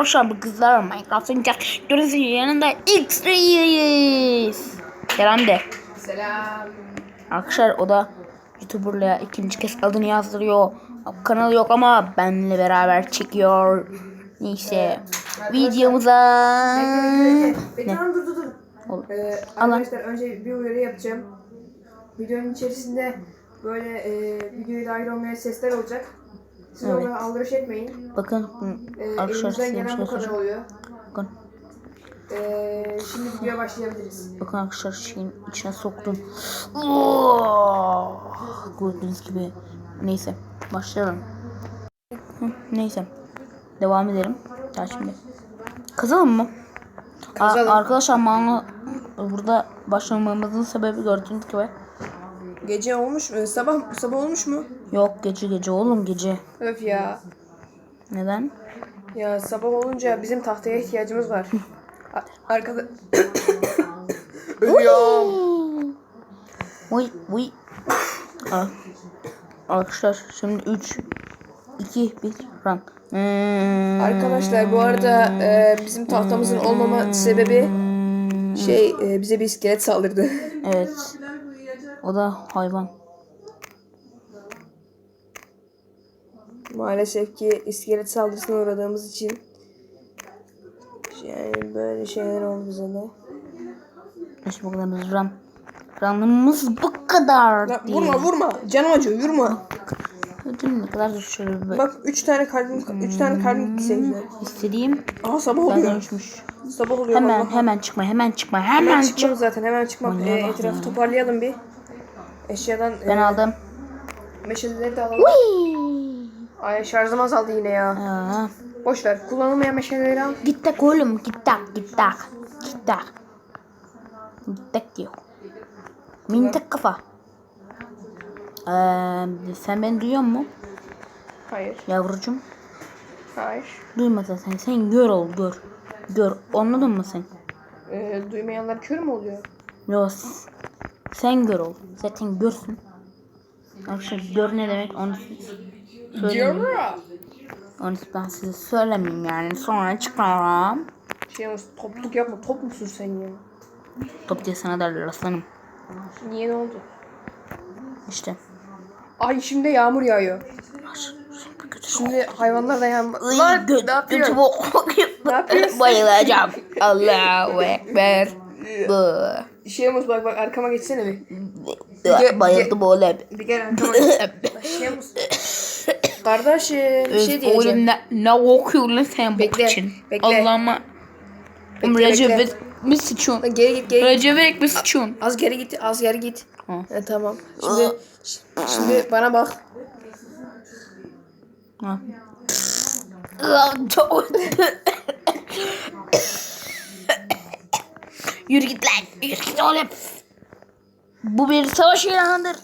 arkadaşlar bu kızlar Minecraft oynayacak. Görüyorsunuz yanında X Reis. Selam de. Selam. Arkadaşlar o da YouTuber'la ikinci kez adını yazdırıyor. Kanalı yok ama benimle beraber çekiyor. Neyse. Videomuza... Bekle lan dur dur dur. Ee, arkadaşlar önce bir uyarı yapacağım. Videonun içerisinde böyle e, videoya dahil olmayan sesler olacak. Siz Evet. ona aldırış etmeyin. Bakın Ee, arkadaşlar gelen şey bu kadar söyleyeceğim. oluyor. Bakın. Ee, şimdi videoya başlayabiliriz. Bakın arkadaşlar şeyin içine soktum. Gördüğünüz gibi. Neyse başlayalım. Hı, Neyse. Devam edelim. Gel şimdi. Kazalım mı? A- Kazalım. arkadaşlar bana burada başlamamızın sebebi gördüğünüz gibi. Gece olmuş mu? Sabah sabah olmuş mu? Yok gece gece oğlum gece. Öf ya. Neden? Ya sabah olunca bizim tahtaya ihtiyacımız var. Arkada... Ölüyorum. Uy uy. Aa. Arkadaşlar şimdi 3 2 1 run. Hmm. Arkadaşlar bu arada e, bizim tahtamızın olmama sebebi şey e, bize bir iskelet saldırdı. Evet. O da hayvan. Maalesef ki iskelet saldırısına uğradığımız için yani böyle şeyler oldu bize de. İşte bu kadarımız run. Run'ımız bu kadar değil. vurma vurma canım acıyor vurma. Dün ne kadar da şöyle bir Bak 3 tane kalbim 3 tane kalbim gitseydi. istediğim Aha sabah ben oluyor. dönüşmüş. Sabah oluyor Hemen vallahi. hemen çıkma hemen çıkma Hemen hemen çık. zaten hemen çıkmak. E, bak etrafı ya. toparlayalım bir. Eşyadan Ben e, aldım. meşaleleri de alalım. Whee! Ay şarjım azaldı yine ya. Aa, Boş ver. Kullanılmayan meşaleleri al. gittik oğlum gittik gittik gittik. Gittik diyor. Mintek kafa. Ee, sen beni duyuyor musun Hayır. yavrucuğum? Hayır. Duymadın sen. Sen gör ol gör. Gör. Anladın mı sen? E, duymayanlar kör mü oluyor? Yok. Sen gör ol. Zaten görsün. Arkadaşlar gör ne demek onu siz söylemeyeyim. Onu ben size söylemeyeyim yani. Sonra çıkarım. Şey topluk yapma. Top musun sen ya? Top diye sana derler aslanım. Niye ne oldu? İşte. Ay şimdi yağmur yağıyor. Şimdi hayvanlar da yağmur. Lan ne yapıyor? götümü Ne yapıyorsun? Bayılacağım. Allahu Ekber. Bu. Şeymus bak bak arkama geçsene bir. Ge- Bayıldım oğlum. Bir gel arkama geç. Şeymus. Kardeşim bir şey Oğlum diyeceğim. ne, ne okuyorsun lan sen bu Bekle, için? bekle. Allah'ıma. Oğlum Bekle, Recep bekle. mi sıçıyorsun? Lan Geri git geri git. Recep İvedik mi sıçıyorsun? Az geri git az geri git. Ha. Ha, tamam. Şimdi şimdi bana bak. Ha. Lan çok- Yürü git lan. Yürü git oğlum. Bu bir savaş ilanıdır.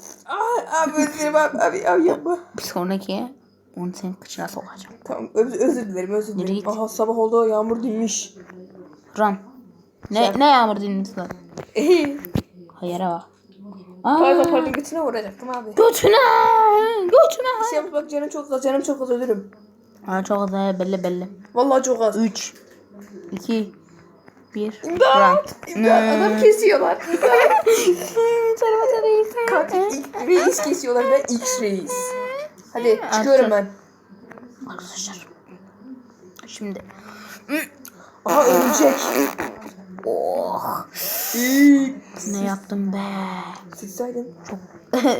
Abi özür dilerim abi, abi, abi yapma. Bir sonraki onu senin kıçına sokacağım. Tamam özür, özür dilerim özür Yürü dilerim. git. Aha sabah oldu yağmur dinmiş. Run. Ne, ne yağmur dinlesi lan? Hayara bak. Aa, pardon pardon götüne vuracaktım abi. götüne. Götüne. Şey bak canım çok az canım çok az ölürüm. Ha, çok az ha, belli belli. Vallahi çok az. 3 2 1 İmdat! İmdat! Adam kesiyorlar. Katil ilk reis kesiyorlar ben X reis. Hadi çıkıyorum ben. Arkadaşlar. Şimdi. Aha ölecek. Oh. Ne yaptım be? Sıçsaydın.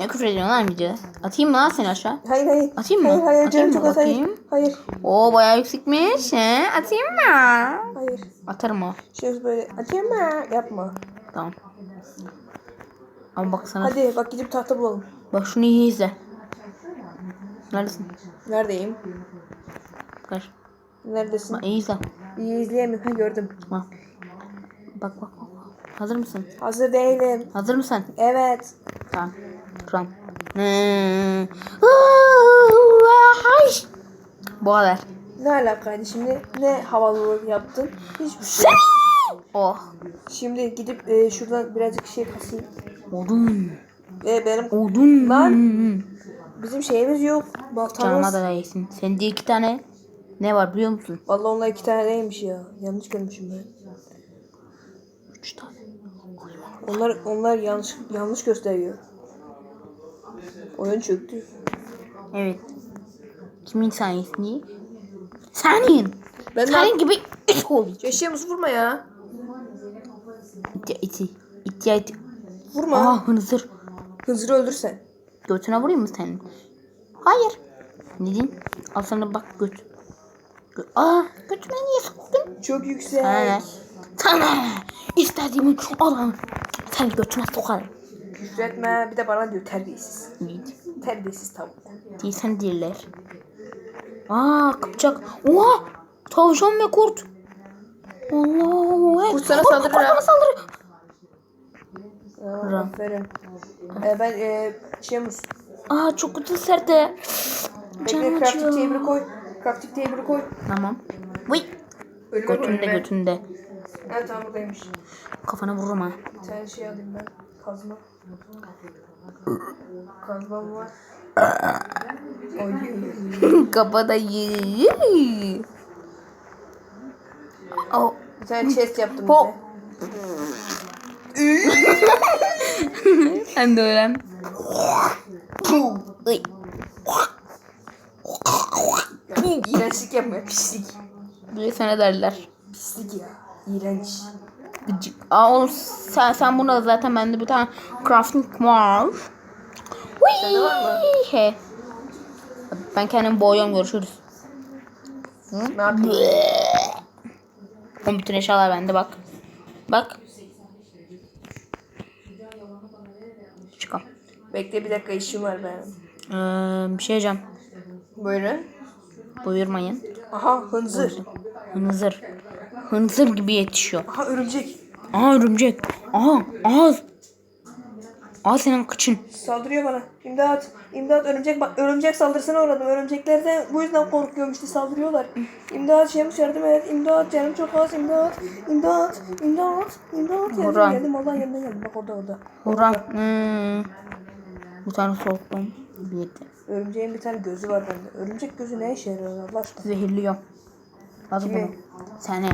ne küfür ediyorsun lan video? Atayım mı lan seni aşağı? Hayır hayır. Atayım mı? Hayır hayır Atayım canım mı? çok az hayır. Bakayım. Hayır. Oo bayağı yüksekmiş. He? Atayım mı? Hayır. Atarım o. Şöyle böyle atayım mı? Yapma. Tamam. Ama bak sana. Hadi bak gidip tahta bulalım. Bak şunu iyi izle. Neredesin? Neredeyim? Kaç. Neredesin? Bak iyi izle. İyi izleyemiyorum. Ha gördüm. Bak. Bak bak bak. Hazır mısın? Hazır değilim. Hazır mısın? Evet. Tamam. Hmm. Bu kadar. Ne alakaydı şimdi? Ne havalılık yaptın? Hiçbir şey. Oh. Şimdi gidip e, şuradan birazcık şey kasayım. Odun. Ve benim Odun. Lan. bizim şeyimiz yok. Canıma Baltamız. da değsin. Sende iki tane Ne var biliyor musun? Vallahi onlar iki tane neymiş ya. Yanlış görmüşüm ben. Üç tane. Onlar onlar yanlış yanlış gösteriyor. Oyun çöktü. Evet. Kimin sayesinde? Senin. Ben Senin gibi it olacak. Eşeğimiz vurma ya. İti iti. İti iti. Vurma. Aa hınzır. Hızırı öldürsen. Götüne vurayım mı senin? Hayır. Neden? Al sana bak göt. Gö- Aa götüne niye soktun? Çok yüksek. Sana ne? Sana ne? İstediğimi alalım. Sen götüne sokarım. Küfür etme. Bir de bana diyor terbiyesiz. Yiğit. Terbiyesiz tavuk. Değilsen değiller. Aa kapacak. Oha! Tavşan ve kurt. Allah. Kurt sana Kurt- saldırır Kurt bana saldırır. Aa, aferin. Ee, ben e, Şemus. Aa çok kötü serte. Bekle Canım crafting table'ı koy. Crafting table'ı koy. Tamam. Vıy. Götünde götünde. Evet tamam buradaymış. Kafana vururum ha. Bir tane şey alayım ben. Kazma. Kazmam var. Kafada yi. Oh. Bir tane chest yaptım Ho. bir de. Öğren. İğrençlik yapma. Pislik. Bir sana derler. Pislik ya. İğrenç. Gıcık. Aa oğlum sen, sen buna zaten bende bir tane crafting var. Sende var mı? He. Ben kendim boyuyorum görüşürüz. Ne yapayım? Oğlum bütün eşyalar bende bak. Bak. Çıkalım. Bekle bir dakika işim var benim. Ee, bir şey diyeceğim. Buyurun. Buyurmayın. Aha hınzır. Hınzır. Hınzır gibi yetişiyor. Aha örümcek. Aha örümcek. Aha ağız. Aa senin kıçın. Saldırıyor bana. İmdat. İmdat örümcek bak örümcek saldırısına uğradım. Örümceklerden bu yüzden korkuyorum işte saldırıyorlar. İmdat Şemus yardım et. İmdat canım çok az. İmdat. İmdat. İmdat. İmdat. Burak. geldim. Vallahi yanına geldim. Bak orada orada. Buram. Hmm. Bir tane soktum. Bir Örümceğin bir tane gözü var bende. Örümcek gözü ne işe yarıyor Allah aşkına? zehirliyor. Hadi bunu. Seni.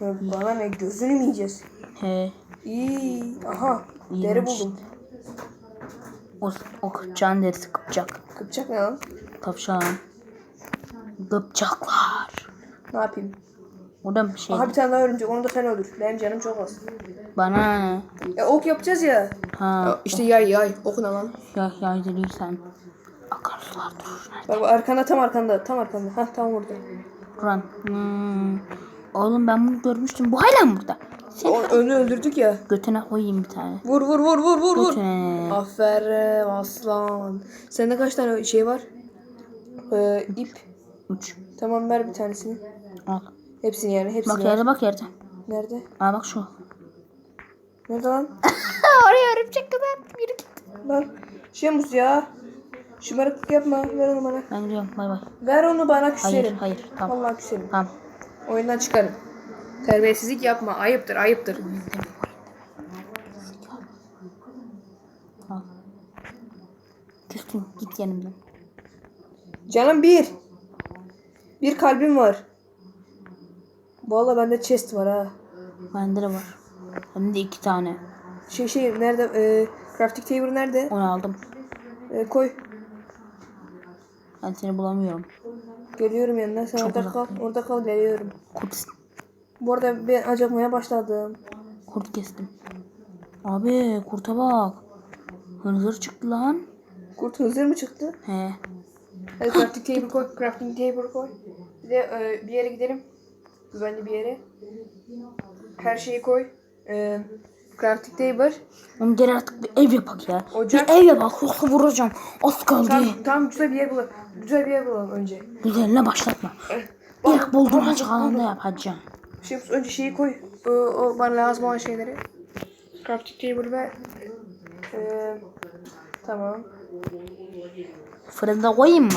Ya Bana ne gözünü mü yiyeceğiz? He. İyi. Aha. Deri İyiymiş. buldum. O, o can derisi kıpacak. Kıpacak ne lan? Tavşan. Kıpacaklar. Ne yapayım? O da bir şey. Aha bir tane daha örümcek. Onu da sen öldür. Benim canım çok az. Bana ne? Ya ok yapacağız ya. Ha. İşte yay yay. Okuna lan. Ya yaydırıysan. Akarsular durur. Bak bak arkanda tam arkanda. Tam arkanda. Hah tam orada. Buran. Hmm. Oğlum ben bunu görmüştüm. Bu hala mı burada? Sen O, onu öldürdük ya. götüne koyayım bir tane. Vur vur vur vur vur vur. Götüne. Aferin aslan. Sende kaç tane şey var? Ee, ip. Üç. Tamam ver bir tanesini. Al. Hepsini yani hepsini Bak ver. yerde bak yerde. Nerede? Aa bak şu. Nerede lan? Oraya örümcek kadar. Yürü git. lan Şemus ya. Şımarıklık yapma. Ver onu bana. Ben gidiyorum bay bay. Ver onu bana Hayır küserim. hayır tamam. Vallahi küserim. Tamam. Oyundan çıkarım. Terbiyesizlik yapma. Ayıptır ayıptır. Al. Küstüm git yanımdan. Canım bir. Bir kalbim var. Vallahi bende chest var ha. Bende de var. Hem de iki tane. Şey şey nerede? E, crafting table nerede? Onu aldım. E, koy. Ben seni bulamıyorum. Geliyorum yanına. Sen Çok orada uzak. kal. Orada kal geliyorum. Kurt, Bu arada ben acıkmaya başladım. kurt kestim. Abi kurta bak. Hınzır çıktı lan. Kurt hızır mı çıktı? He. Hadi crafting table koy. Crafting table koy. Bir de e, bir yere gidelim. Güvenli bir yere. Her şeyi koy. E, crafting table. Oğlum gel artık bir ev yapak ya. Ocak. Bir ev yapak yoksa vuracağım. Az kaldı. Tam, tam güzel bir yer bulalım. Güzel bir yer bulalım önce. Güzeline başlatma. İlk bulduğum açık alanda yapacağım. Şey, önce şeyi koy. O, o bana lazım olan şeyleri. Crafting table ve e, tamam. Fırında koyayım mı?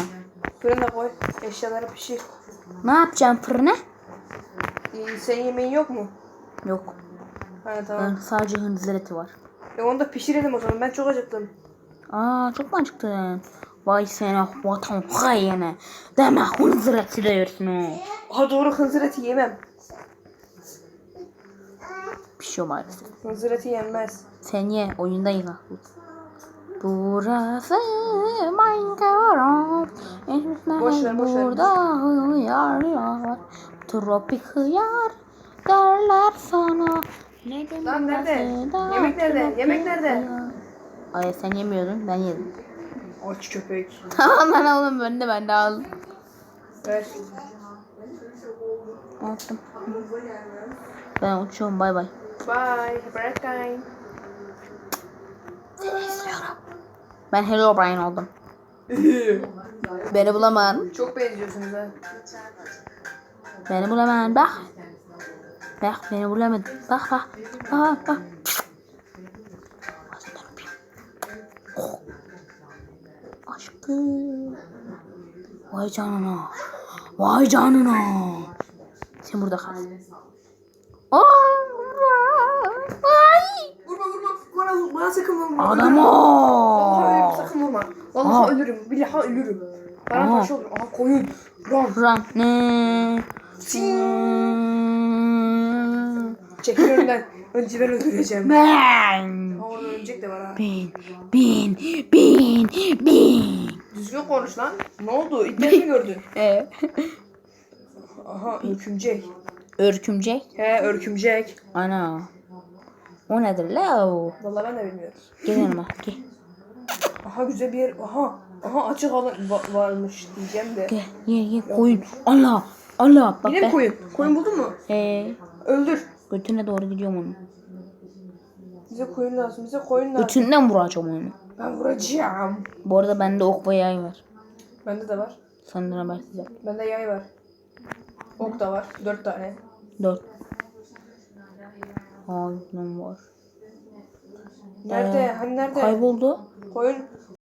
Fırına koy. Eşyaları pişir. Ne yapacağım fırına? Ee, senin yemeğin yok mu? Yok. Ha tamam. Ben sadece hınzır eti var. E, onu da pişirelim o zaman. Ben çok acıktım. Aa çok mu acıktın? Vay sana vatan hayyene. Deme hınzır eti de yersin o. Ha doğru hınzır eti yemem. Bir şey maalesef. Hınzır eti yenmez. Sen ye oyundayız aklı. Burası Minecraft. Boş ver, boş ver. burada hıyarlar. Tropik hıyar derler sana. Ne Lan nerede? Yemek nerede? Yemek nerede? hıyar. Ay sen yemiyordun ben yedim. Aç köpek. Tamam lan oğlum ben de ben de aldım. Ver. Attım. Ben uçuyorum bay bay. Bye. Great time. Ben Hello Brian oldum. Beni bulaman. Çok benziyorsunuz ha. Beni bulaman bak. Bak beni bulamadın. Bak bak. Bak bak. Vay canına. Vay canına. Sen burada kal. Aa, Ay. Vurma vurma. Bana, bana sakın vurma. Adam Vallahi ölürüm o. sakın vurma. Vallahi Aa. ölürüm. Billahi ölürüm. Bana taş olur. Aha koyun. Ram. Run. Ne? Çekil önümden. Önce ben öldüreceğim. Ben. Ha orada ölecek de var ha. Bin, bin, bin, bin. Düzgün konuş lan. Ne oldu? İlk mi gördün? E, Aha ürkümcek. örkümcek. He ürkümcek. Ana. O nedir la o? Vallahi ben de bilmiyorum. Gel yanıma gel. Aha güzel bir yer. Aha. Aha açık alan va- varmış diyeceğim de. Gel gel gel koyun. Allah. Allah bak Yine mi be. koyun? Koyun buldun mu? Ee, Öldür. götüne doğru gidiyorum onu. Bize koyun lazım. Bize koyun lazım. Götünden vuracağım onu. Ben vuracağım. Bu arada bende ok ve yay var. Bende de var. Senden habersiz yap. Bende yay var. Ok da var. Dört tane. Dört. Aynen var. Nerede? Hani nerede? Kayboldu. Koyun.